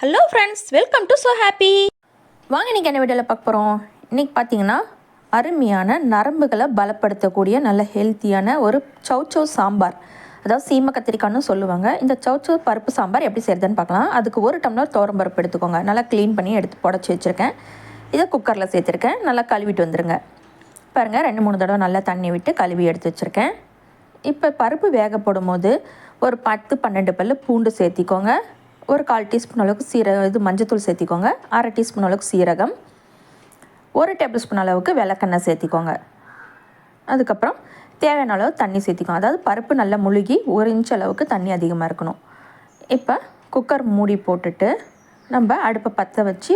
Hello friends welcome to so happy வாங்க இன்றைக்கி என்ன வீடியோவில் பார்க்க போகிறோம் இன்றைக்கி பார்த்தீங்கன்னா அருமையான நரம்புகளை பலப்படுத்தக்கூடிய நல்ல ஹெல்த்தியான ஒரு சௌச்சோ சாம்பார். அதாவது சீம கத்திரிக்காய்னு சொல்லுவாங்க. இந்த சௌச்சோ பருப்பு சாம்பார் எப்படி செய்கிறதுன்னு பார்க்கலாம். அதுக்கு ஒரு டம்ளர் தோரம் பருப்பு எடுத்துக்கோங்க. நல்லா க்ளீன் பண்ணி எடுத்து புடச்சி வச்சுருக்கேன். இதை குக்கரில் சேர்த்துருக்கேன். நல்லா கழுவிட்டு வந்துடுங்க பாருங்கள் ரெண்டு மூணு தடவை நல்லா தண்ணி விட்டு கழுவி எடுத்து வச்சுருக்கேன். இப்போ பருப்பு வேக போடும்போது ஒரு பத்து பன்னெண்டு பல்லு பூண்டு சேர்த்திக்கோங்க. ஒரு கால் டீஸ்பூன் அளவுக்கு சீரகம் இது மஞ்சத்தூள் சேர்த்திக்கோங்க. அரை டீஸ்பூன் அளவுக்கு சீரகம். ஒரு டேபிள் ஸ்பூன் அளவுக்கு விளக்கெண்ணெய் சேர்த்திக்கோங்க. அதுக்கப்புறம் தேவையான அளவு தண்ணி சேர்த்திக்கோங்க. அதாவது பருப்பு நல்லா முழுகி ஒரு இன்ச் அளவுக்கு தண்ணி அதிகமாக இருக்கணும். இப்போ குக்கர் மூடி போட்டுட்டு நம்ம அடுப்பை பற்ற வச்சு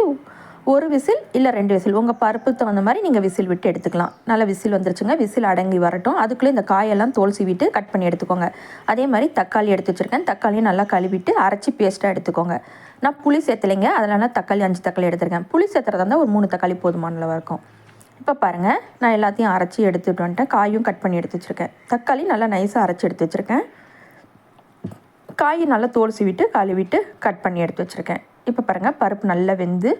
ஒரு விசில் இல்லை ரெண்டு விசில். உங்கள் பருப்பு தகுந்த மாதிரி நீங்கள் விசில் விட்டு எடுத்துக்கலாம். நல்லா விசில் வந்துருச்சுங்க. விசில் அடங்கி வரட்டும். அதுக்குள்ளே இந்த காயெல்லாம் தோல் சீவிட்டு கட் பண்ணி எடுத்துக்கோங்க. அதே மாதிரி தக்காளி எடுத்து வச்சுருக்கேன். தக்காளியும் நல்லா கழுவிட்டு அரைச்சி பேஸ்ட்டாக எடுத்துக்கோங்க. நான் புளி சேர்த்துலைங்க அதனால் தக்காளி அஞ்சு தக்காளி எடுத்துருக்கேன். புளி சேர்த்துறதா இருந்தால் ஒரு மூணு தக்காளி போதுமான அளவாக இருக்கும். இப்போ பாருங்கள் நான் எல்லாத்தையும் அரைச்சி எடுத்துகிட்டு வந்துட்டேன். காயும் கட் பண்ணி எடுத்து வச்சுருக்கேன். தக்காளி நல்லா நைஸாக அரைச்சி எடுத்து வச்சுருக்கேன். காய் நல்லா தோல் சீவிட்டு கழுவிட்டு கட் பண்ணி எடுத்து வச்சுருக்கேன். இப்போ பாருங்கள் பருப்பு நல்லா வெந்து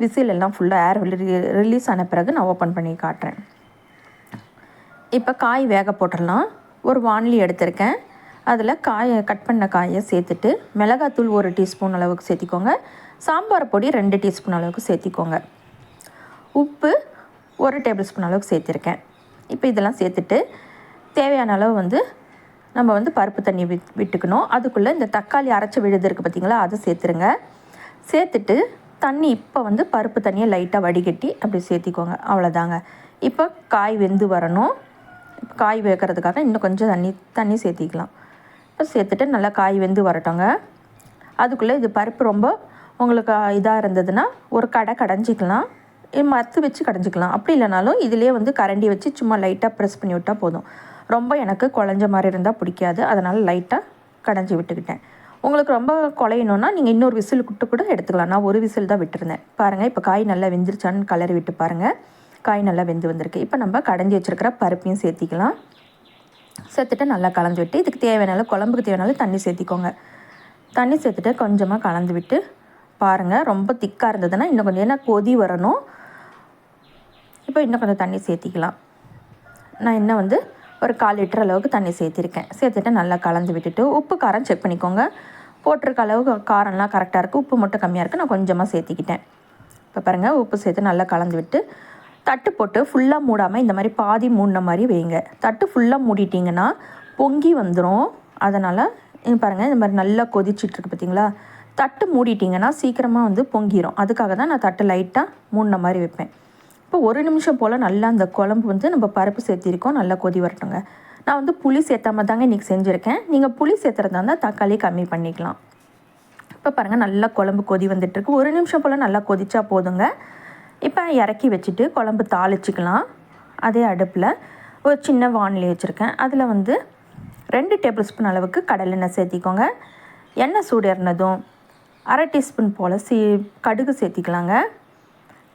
விசில் எல்லாம் ஃபுல்லாக ஏர் ரிலீஸ் ஆன பிறகு நான் ஓப்பன் பண்ணி காட்டுறேன். இப்போ காய் வேக போட்டுடலாம். ஒரு வானலி எடுத்திருக்கேன். அதில் காயை கட் பண்ண காயை சேர்த்துட்டு மிளகாத்தூள் ஒரு டீஸ்பூன் அளவுக்கு சேர்த்திக்கோங்க. சாம்பார் பொடி ரெண்டு டீஸ்பூன் அளவுக்கு சேர்த்திக்கோங்க. உப்பு ஒரு டேபிள் ஸ்பூன் அளவுக்கு சேர்த்துருக்கேன். இப்போ இதெல்லாம் சேர்த்துட்டு தேவையான அளவு வந்து நம்ம வந்து பருப்பு தண்ணி விட் விட்டுக்கணும். அதுக்குள்ளே இந்த தக்காளி அரைச்சி விழுது இருக்குது பார்த்திங்களா அதை சேர்த்துருங்க. சேர்த்துட்டு தண்ணி இப்போ வந்து பருப்பு தண்ணியை லைட்டாக வடிகட்டி அப்படி சேர்த்திக்கோங்க. அவ்வளோதாங்க இப்போ காய் வெந்து வரணும். இப்போ காய் வைக்கிறதுக்காக இன்னும் கொஞ்சம் தண்ணி தண்ணி சேர்த்திக்கலாம். இப்போ சேர்த்துட்டு நல்லா காய் வெந்து வரட்டோங்க அதுக்குள்ளே இது பருப்பு ரொம்ப உங்களுக்கு இதாக இருந்ததுன்னா ஒரு கடை கடைஞ்சிக்கலாம். மத்து வச்சு கடைஞ்சிக்கலாம். அப்படி இல்லைனாலும் இதிலே வந்து கரண்டி வச்சு சும்மா லைட்டாக ப்ரெஸ் பண்ணி விட்டால் போதும். ரொம்ப எனக்கு குழஞ்ச மாதிரி இருந்தால் பிடிக்காது. அதனால் லைட்டாக கடைஞ்சி விட்டுக்கிட்டேன். உங்களுக்கு ரொம்ப குலையணும்னா நீங்கள் இன்னொரு விசில் விட்டு கூட எடுத்துக்கலாம். நான் ஒரு விசில் தான் விட்டுருந்தேன். பாருங்கள் இப்போ காய் நல்லா வெந்துருச்சான்னு கலரி விட்டு பாருங்கள் காய் நல்லா வெந்து வந்திருக்கு. இப்போ நம்ம கடைஞ்சி வச்சுருக்கிற பருப்பையும் சேர்த்திக்கலாம். சேர்த்துட்டு நல்லா கலந்து விட்டு இதுக்கு தேவையான குழம்புக்கு தேவையான தண்ணி சேர்த்திக்கோங்க. தண்ணி சேர்த்துட்டு கொஞ்சமாக கலந்து விட்டு பாருங்கள் ரொம்ப திக்காக இருந்ததுன்னா இன்னும் கொஞ்சம் ஏன்னா கொதி வரணும். இப்போ இன்னும் கொஞ்சம் தண்ணி சேர்த்திக்கலாம். நான் இன்னும் வந்து ஒரு கால் லிட்டர் அளவுக்கு தண்ணி சேர்த்திருக்கேன். சேர்த்துட்டு நல்லா கலந்து விட்டுட்டு உப்பு காரம் செக் பண்ணிக்கோங்க. போட்டிருக்க அளவுக்கு காரம்லாம் கரெக்டாக இருக்குது உப்பு மட்டும் கம்மியாக இருக்குது நான் கொஞ்சமாக சேர்த்திக்கிட்டேன். இப்போ பாருங்கள் உப்பு சேர்த்து நல்லா கலந்து விட்டு தட்டு போட்டு ஃபுல்லாக மூடாமல் இந்த மாதிரி பாதி மூடின மாதிரி வைங்க. தட்டு ஃபுல்லாக மூடிட்டிங்கன்னா பொங்கி வந்துடும் அதனால் பாருங்கள் இந்த மாதிரி நல்லா கொதிச்சிட்ருக்கு பார்த்தீங்களா தட்டு மூடிட்டிங்கன்னா சீக்கிரமாக வந்து பொங்கிடும் அதுக்காக தான் நான் தட்டு லைட்டாக மூடின மாதிரி வைப்பேன். இப்போ ஒரு நிமிஷம் போல் நல்லா அந்த குழம்பு வந்து நம்ம பருப்பு சேர்த்திருக்கோம். நல்லா கொதி வரட்டுங்க. நான் வந்து புளி சேர்த்தாம தாங்க இன்றைக்கி செஞ்சுருக்கேன். நீங்கள் புளி சேர்த்துறதா இருந்தால் தக்காளி கம்மி பண்ணிக்கலாம். இப்போ பாருங்கள் நல்லா குழம்பு கொதி வந்துட்டுருக்கு. ஒரு நிமிஷம் போல் நல்லா கொதிச்சா போதுங்க. இப்போ இறக்கி வச்சுட்டு குழம்பு தாளிச்சிக்கலாம். அதே அடுப்பில் ஒரு சின்ன வானிலை வச்சுருக்கேன். அதில் வந்து ரெண்டு டேபிள் ஸ்பூன் அளவுக்கு கடலெண்ணெய் சேர்த்திக்கோங்க. எண்ணெய் சூடு ஏறினதும் அரை டீஸ்பூன் போல் சீ கடுகு சேர்த்திக்கலாங்க.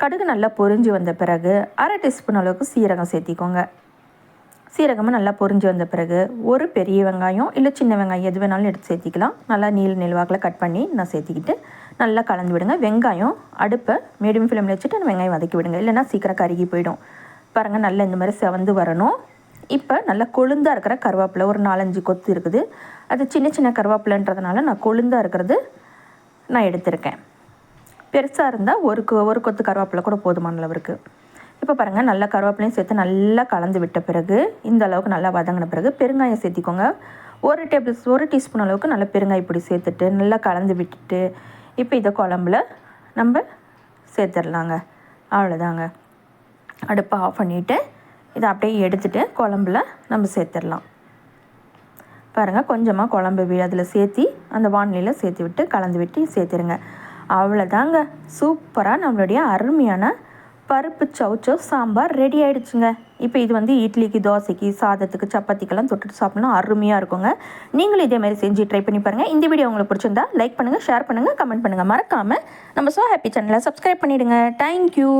கடுகு நல்லா பொரிஞ்சு வந்த பிறகு அரை டீஸ்பூன் அளவுக்கு சீரகம் சேர்த்திக்கோங்க. சீரகமும் நல்லா பொரிஞ்சு வந்த பிறகு ஒரு பெரிய வெங்காயம் இல்லை சின்ன வெங்காயம் எது வேணாலும் எடுத்து சேர்த்திக்கலாம். நல்லா நீள் நெல்வாக்கில் கட் பண்ணி நான் சேர்த்திக்கிட்டு நல்லா கலந்து விடுங்க. வெங்காயம் அடுப்பை மீடியம் ஃப்ளேமில் வச்சுட்டு வெங்காயம் வதக்கி விடுங்க. இல்லைனா சீக்கிரம் கருகி போயிடும். பாருங்கள் நல்லா இந்த மாதிரி செவந்து வரணும். இப்போ நல்லா கொழுந்தாக இருக்கிற கருவேப்பிலை ஒரு நாலஞ்சு கொத்து இருக்குது. அது சின்ன சின்ன கருவேப்பிலன்றதுனால நான் கொழுந்தாக இருக்கிறது நான் எடுத்திருக்கேன். பெருசாக இருந்தால் ஒரு ஒரு கொத்து கருவேப்பிலை கூட போதுமான அளவுக்கு இப்போ பாருங்கள் நல்லா கருவேப்பிலையும் சேர்த்து நல்லா கலந்து விட்ட பிறகு இந்த அளவுக்கு நல்லா வதங்கின பிறகு பெருங்காயம் சேர்த்திக்கோங்க. ஒரு டேபிள் ஒரு டீஸ்பூன் அளவுக்கு நல்லா பெருங்காய இப்படி சேர்த்துட்டு நல்லா கலந்து விட்டுட்டு இப்போ இதை குழம்புல நம்ம சேர்த்துடலாங்க. அவ்வளோதாங்க அடுப்பை ஆஃப் பண்ணிவிட்டு இதை அப்படியே எடுத்துகிட்டு குழம்புல நம்ம சேர்த்துடலாம். பாருங்கள் கொஞ்சமாக குழம்பு அதில் சேர்த்தி அந்த வானிலையில் சேர்த்து விட்டு கலந்து விட்டு சேர்த்துருங்க. அவ்வளோதாங்க சூப்பராக நம்மளுடைய அருமையான பருப்பு சவுச்சோ சாம்பார் ரெடி ஆகிடுச்சுங்க இப்போ இது வந்து இட்லிக்கு தோசைக்கு சாதத்துக்கு சப்பாத்திக்கெல்லாம் தொட்டுட்டு சாப்பிட்ணும். அருமையாக இருக்குங்க. நீங்களும் இதே மாதிரி செஞ்சு ட்ரை பண்ணி பாருங்கள் இந்த வீடியோ உங்களுக்கு பிடிச்சிருந்தா லைக் பண்ணுங்கள் ஷேர் பண்ணுங்கள் கமெண்ட் பண்ணுங்கள் மறக்காமல் நம்ம ஸோ ஹாப்பி சேனலை சப்ஸ்கிரைப் பண்ணிவிடுங்க தேங்க்யூ